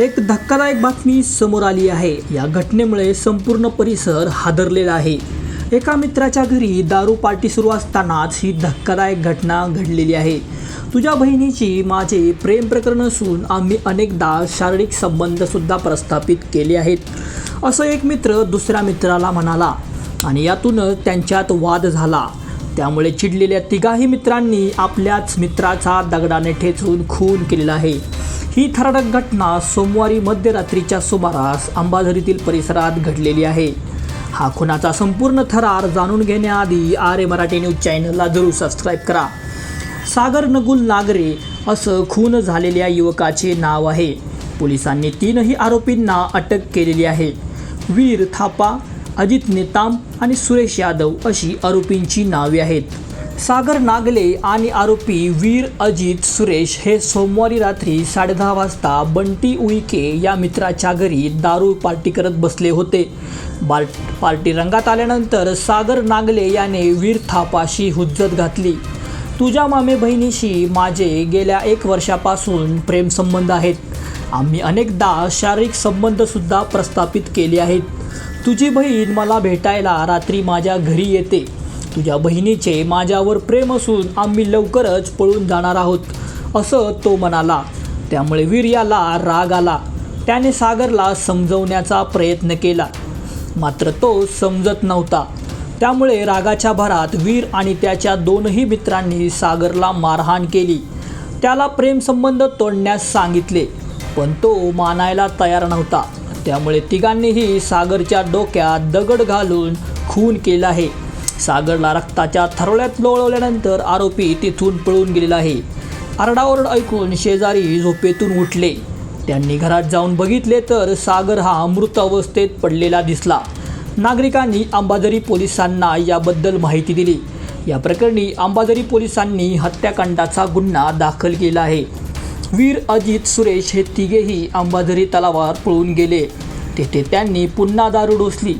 एक धक्कादायक बातमी समोर आली आहे. या घटनेमुळे संपूर्ण परिसर हादरलेला आहे. एका मित्राच्या घरी दारू पार्टी सुरू असतानाच ही धक्कादायक घटना घडलेली आहे. तुझ्या बहिणीची माझे प्रेम प्रकरण असून आम्ही अनेकदा शारीरिक संबंधसुद्धा प्रस्थापित केले आहेत. असं एक मित्र दुसऱ्या मित्राला म्हणाला आणि यातूनच त्यांच्यात वाद झाला. त्यामुळे चिडलेल्या तिघाही मित्रांनी आपल्याच मित्राचा दगडाने ठेचून खून केलेला आहे. ही थरारक घटना सोमवारी मध्यरात्रीच्या सुमारास अंबाझरीतील परिसरात घडलेली आहे. हा खुनाचा संपूर्ण थरार जाणून घेण्याआधी आर ए मराठी न्यूज चॅनलला जरूर सबस्क्राईब करा. सागर नगुल नागरे असं खून झालेल्या युवकाचे नाव आहे. पोलिसांनी तीनही आरोपींना अटक केलेली आहे. वीर थापा अजित नेताम आणि सुरेश यादव अशी आरोपींची नावे आहेत. सागर नागले आणि आरोपी वीर अजित सुरेश हे सोमवारी रात्री साडेदहा वाजता बंटी उईके या मित्राच्या घरी दारू पार्टी करत बसले होते. बार पार्टी रंगात आल्यानंतर सागर नागले याने वीर थापाशी हुज्जत घातली. तुझ्या मामे बहिणीशी माझे गेल्या एक वर्षापासून प्रेमसंबंध आहेत. आम्ही अनेकदा शारीरिक संबंधसुद्धा प्रस्थापित केले आहेत. तुझी बहीण मला भेटायला रात्री माझ्या घरी येते. तुझ्या बहिणीचे माझ्यावर प्रेम असून आम्ही लवकरच पळून जाणार आहोत असं तो म्हणाला. त्यामुळे वीर याला राग आला. त्याने सागरला समजवण्याचा प्रयत्न केला. मात्र तो समजत नव्हता. त्यामुळे रागाच्या भरात वीर आणि त्याच्या दोनही मित्रांनी सागरला मारहाण केली. त्याला प्रेमसंबंध तोडण्यास सांगितले पण तो मानायला तयार नव्हता. त्यामुळे तिघांनीही सागरच्या डोक्यात दगड घालून खून केला आहे. सागरला रक्ताच्या थरोळ्यात लोळवल्यानंतर आरोपी तिथून पळून गेलेला आहे. आरडाओरड ऐकून शेजारी झोपेतून उठले. त्यांनी घरात जाऊन बघितले तर सागर हा मृत अवस्थेत पडलेला दिसला. नागरिकांनी अंबाझरी पोलिसांना याबद्दल माहिती दिली. या प्रकरणी अंबाझरी पोलिसांनी हत्याकांडाचा गुन्हा दाखल केला आहे. वीर अजित सुरेश हे तिघेही अंबाझरी तलावावर पळून गेले. तेथे त्यांनी पुन्हा दारू डोसली.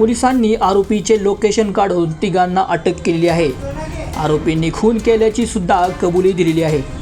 पोलिसांनी आरोपीचे लोकेशन काढून तिघांना अटक केली आहे. आरोपींनी खून केल्याची सुद्धा कबुली दिलेली आहे.